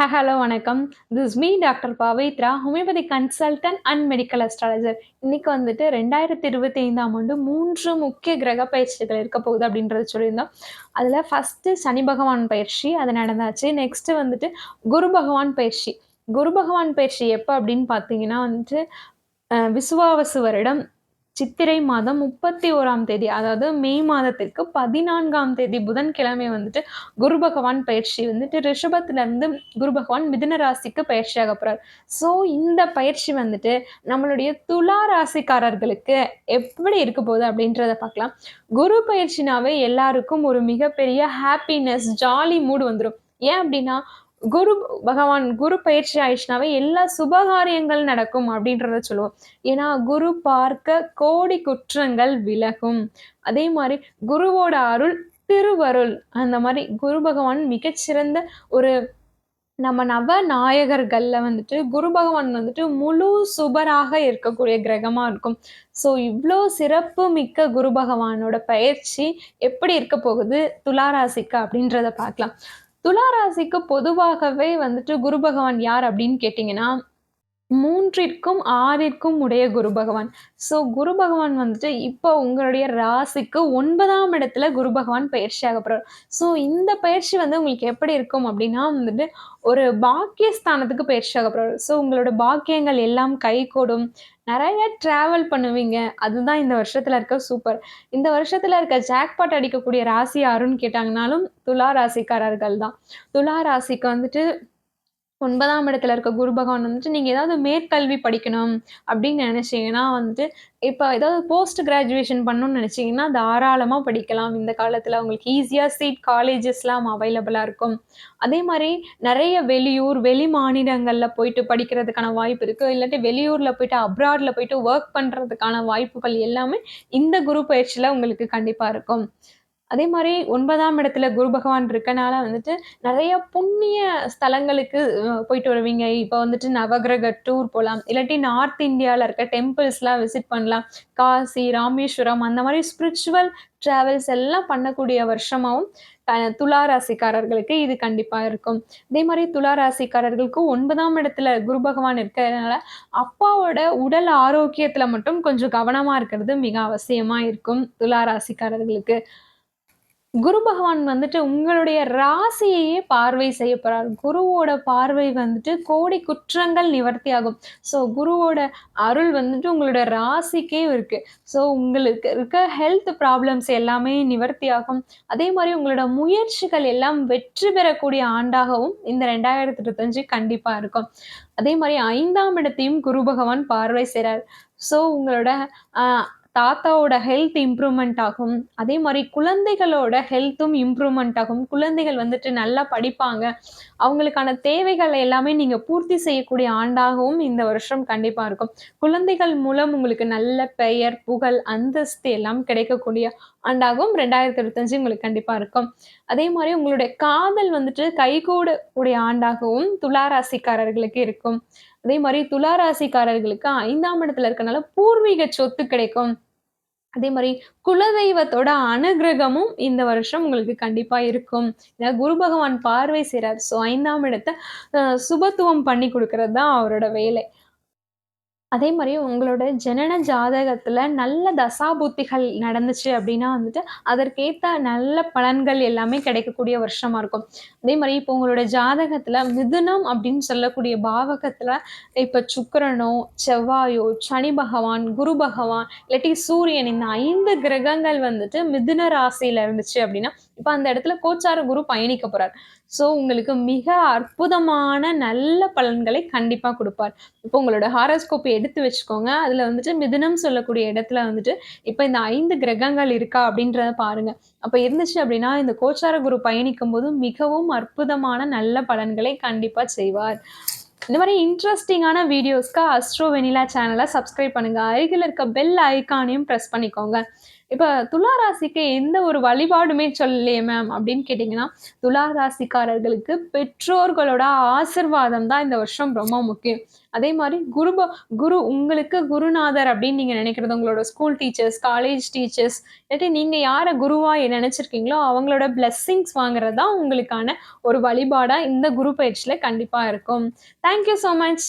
Hello வணக்கம். This me doctor Pavithra homeopathy consultant and medical astrologer இன்னைக்கு வந்துட்டு ரெண்டாயிரத்தி இருபத்தி ஐந்தாம் ஆண்டு மூன்று முக்கிய கிரக பயிற்சிகள் இருக்க போகுது அப்படின்றத சொல்லியிருந்தோம். அதில் ஃபஸ்ட்டு சனி பகவான் பயிற்சி அது நடந்தாச்சு. நெக்ஸ்ட்டு வந்துட்டு குரு பகவான் பயிற்சி. குரு பகவான் பயிற்சி எப்போ அப்படின்னு பார்த்தீங்கன்னா வந்துட்டு விசுவாவசு வருடம் சித்திரை மாதம் முப்பத்தி ஓராம் தேதி அதாவது மே மாதத்திற்கு பதினான்காம் தேதி புதன்கிழமை வந்துட்டு குரு பகவான் பயிற்சி வந்துட்டு ரிஷபத்துல இருந்து குரு பகவான் மிதுன ராசிக்கு பயிற்சியாக போறார். ஸோ இந்த பயிற்சி வந்துட்டு நம்மளுடைய துலா ராசிக்காரர்களுக்கு எப்படி இருக்க போகுது அப்படின்றத பார்க்கலாம். குரு பயிற்சினாவே எல்லாருக்கும் ஒரு மிகப்பெரிய ஹாப்பினஸ் ஜாலி மூடு வந்துடும் ஏன் அப்படின்னா குரு பகவான் குரு பயிற்சி ஆயிடுச்சுனாவே எல்லா சுபகாரியங்கள் நடக்கும் அப்படின்றத சொல்லுவோம். ஏன்னா குரு பார்க்க கோடி குற்றங்கள் விலகும். அதே மாதிரி குருவோட அருள் திருவருள். அந்த மாதிரி குரு பகவான் மிகச்சிறந்த ஒரு நம்ம நவ நாயகர்களில் வந்துட்டு குரு பகவான் வந்துட்டு முழு சுபராக இருக்கக்கூடிய கிரகமா இருக்கும். ஸோ இவ்வளோ சிறப்பு மிக்க குரு பகவானோட பயிற்சி எப்படி இருக்க போகுது? துளாராசிக்கு அப்படின்றத பார்க்கலாம். துளாராசிக்கு பொதுவாகவே வந்துட்டு குரு பகவான் யார் அப்படின்னு கேட்டிங்கன்னா மூன்றிற்கும் ஆறிற்கும் உடைய குரு பகவான். ஸோ குரு பகவான் வந்துட்டு இப்போ உங்களுடைய ராசிக்கு ஒன்பதாம் இடத்துல குரு பகவான் பயிற்சி ஆகப்படுறார் ஸோ இந்த பயிற்சி வந்து உங்களுக்கு எப்படி இருக்கும் அப்படின்னா வந்துட்டு ஒரு பாக்கியஸ்தானத்துக்கு பயிற்சி ஆகப்படுறார் ஸோ உங்களோட பாக்கியங்கள் எல்லாம் கைகூடும். நிறைய ட்ராவல் பண்ணுவீங்க. அதுதான் இந்த வருஷத்தில் இருக்க சூப்பர் இந்த வருஷத்தில் இருக்க ஜாக்பாட் அடிக்கக்கூடிய ராசி யாருன்னு கேட்டாங்கனாலும் துலா ராசிக்காரர்கள் தான் துலா ராசிக்கு வந்துட்டு ஒன்பதாம் இடத்துல இருக்க குரு பகவான் வந்துட்டு நீங்கள் ஏதாவது மேற்கல்வி படிக்கணும் அப்படின்னு நினச்சிங்கன்னா வந்துட்டு இப்போ ஏதாவது போஸ்ட் கிராஜுவேஷன் பண்ணணும்னு நினச்சிங்கன்னா தாராளமாக படிக்கலாம். இந்த காலத்தில் உங்களுக்கு ஈஸியாக சீட் காலேஜஸ்லாம் அவைலபிளாக இருக்கும். அதே மாதிரி நிறைய வெளியூர் வெளி மாநிலங்களில் போயிட்டு படிக்கிறதுக்கான வாய்ப்பு இருக்குது இல்லாட்டி வெளியூரில் போயிட்டு அப்ராடில் போயிட்டு ஒர்க் பண்ணுறதுக்கான வாய்ப்புகள் எல்லாமே இந்த குரு பயிற்சியில் உங்களுக்கு கண்டிப்பாக இருக்கும். அதே மாதிரி ஒன்பதாம் இடத்துல குரு பகவான் இருக்கனால வந்துட்டு நிறைய புண்ணிய ஸ்தலங்களுக்கு போயிட்டு வருவீங்க. இப்போ வந்துட்டு நவகிரக டூர் போகலாம் இல்லாட்டி நார்த் இந்தியாவில் இருக்க டெம்பிள்ஸ்லாம் விசிட் பண்ணலாம். காசி ராமேஸ்வரம் அந்த மாதிரி ஸ்பிரிச்சுவல் ட்ராவல்ஸ் எல்லாம் பண்ணக்கூடிய வருஷமாகவும் துலா ராசிக்காரர்களுக்கு இது கண்டிப்பாக இருக்கும். அதே மாதிரி துலா ராசிக்காரர்களுக்கு ஒன்பதாம் இடத்துல குரு பகவான் இருக்கிறதுனால அப்பாவோட உடல் ஆரோக்கியத்தில் மட்டும் கொஞ்சம் கவனமாக இருக்கிறது மிக அவசியமாக இருக்கும் துலா ராசிக்காரர்களுக்கு குரு பகவான் வந்துட்டு உங்களுடைய ராசியையே பார்வை செய்ய போறார். குருவோட பார்வை வந்துட்டு கோடி குற்றங்கள் நிவர்த்தி ஆகும் ஸோ குருவோட அருள் வந்துட்டு உங்களோட ராசிக்கே இருக்கு. ஸோ உங்களுக்கு இருக்க ஹெல்த் ப்ராப்ளம்ஸ் எல்லாமே நிவர்த்தி ஆகும் அதே மாதிரி உங்களோட முயற்சிகள் எல்லாம் வெற்றி பெறக்கூடிய ஆண்டாகவும் இந்த ரெண்டாயிரத்தி இருபத்தஞ்சு கண்டிப்பா இருக்கும். அதே மாதிரி ஐந்தாம் இடத்தையும் குரு பகவான் பார்வை செய்கிறார் ஸோ உங்களோட தாத்தாவோட ஹெல்த் இம்ப்ரூவ்மெண்ட் ஆகும். அதே மாதிரி குழந்தைகளோட ஹெல்த்தும் இம்ப்ரூவ்மெண்ட் ஆகும். குழந்தைகள் வந்துட்டு நல்லா படிப்பாங்க. அவங்களுக்கான தேவைகள் எல்லாமே நீங்கள் பூர்த்தி செய்யக்கூடிய ஆண்டாகவும் இந்த வருஷம் கண்டிப்பாக இருக்கும். குழந்தைகள் மூலம் உங்களுக்கு நல்ல பெயர் புகழ் அந்தஸ்து எல்லாம் கிடைக்கக்கூடிய ஆண்டாகவும் ரெண்டாயிரத்தி இருபத்தஞ்சு உங்களுக்கு கண்டிப்பாக இருக்கும். அதே மாதிரி உங்களுடைய காதல் வந்துட்டு கைகூட ஆண்டாகவும் துளாராசிக்காரர்களுக்கு இருக்கும். அதே மாதிரி துளாராசிக்காரர்களுக்கு ஐந்தாம் இடத்துல இருக்கனால பூர்வீக சொத்து கிடைக்கும். அதே மாதிரி குலதெய்வத்தோட அனுகிரகமும் இந்த வருஷம் உங்களுக்கு கண்டிப்பாக இருக்கும். ஏன்னா குரு பகவான் பார்வை செய்கிறார் ஸோ ஐந்தாம் இடத்தை சுபத்துவம் பண்ணி கொடுக்கறது தான் அவரோட வேலை. அதே மாதிரி உங்களோட ஜனன ஜாதகத்துல நல்ல தசாபுத்திகள் நடந்துச்சு அப்படின்னா வந்துட்டு அதற்கேத்த நல்ல பலன்கள் எல்லாமே கிடைக்கக்கூடிய வருஷமா இருக்கும். அதே மாதிரி இப்போ உங்களோட ஜாதகத்துல மிதுனம் அப்படின்னு சொல்லக்கூடிய பாவகத்துல இப்ப சுக்கரனோ செவ்வாயோ சனி பகவான் குரு பகவான் இல்லாட்டி சூரியன் இந்த ஐந்து கிரகங்கள் வந்துட்டு மிதுன ராசியில இருந்துச்சு அப்படின்னா இப்போ அந்த இடத்துல கோச்சார குரு பயணிக்க போறார். ஸோ உங்களுக்கு மிக அற்புதமான நல்ல பலன்களை கண்டிப்பா கொடுப்பார். இப்போ உங்களோட ஹாரோஸ்கோப்பை எடுத்து வச்சுக்கோங்க. அதுல வந்துட்டு மிதுனம் சொல்லக்கூடிய இடத்துல வந்துட்டு இப்போ இந்த ஐந்து கிரகங்கள் இருக்கா அப்படின்றத பாருங்க. அப்ப இருந்துச்சு அப்படின்னா இந்த கோச்சார குரு பயணிக்கும் போது மிகவும் அற்புதமான நல்ல பலன்களை கண்டிப்பா செய்வார். இந்த மாதிரி இன்ட்ரெஸ்டிங்கான வீடியோஸ்க்கு அஸ்ட்ரோ வெனிலா சேனலை சப்ஸ்கிரைப் பண்ணுங்க. அருகில் இருக்க பெல் ஐக்கானையும் ப்ரெஸ் பண்ணிக்கோங்க. இப்போ துளாராசிக்கு எந்த ஒரு வழிபாடுமே சொல்லலையே மேம் அப்படின்னு கேட்டிங்கன்னா, துளாராசிக்காரர்களுக்கு பெற்றோர்களோட ஆசிர்வாதம் தான் இந்த வருஷம் ரொம்ப முக்கியம். அதே மாதிரி குரு குரு உங்களுக்கு குருநாதர் அப்படின்னு நீங்க நினைக்கிறது உங்களோட ஸ்கூல் டீச்சர்ஸ், காலேஜ் டீச்சர்ஸ் இல்லாட்டி நீங்க யாரை குருவா நினைச்சிருக்கீங்களோ அவங்களோட பிளெஸ்ஸிங்ஸ் வாங்குறது தான் உங்களுக்கான ஒரு வழிபாடா இந்த குரு பயிற்சியில கண்டிப்பாக இருக்கும். Thank you much.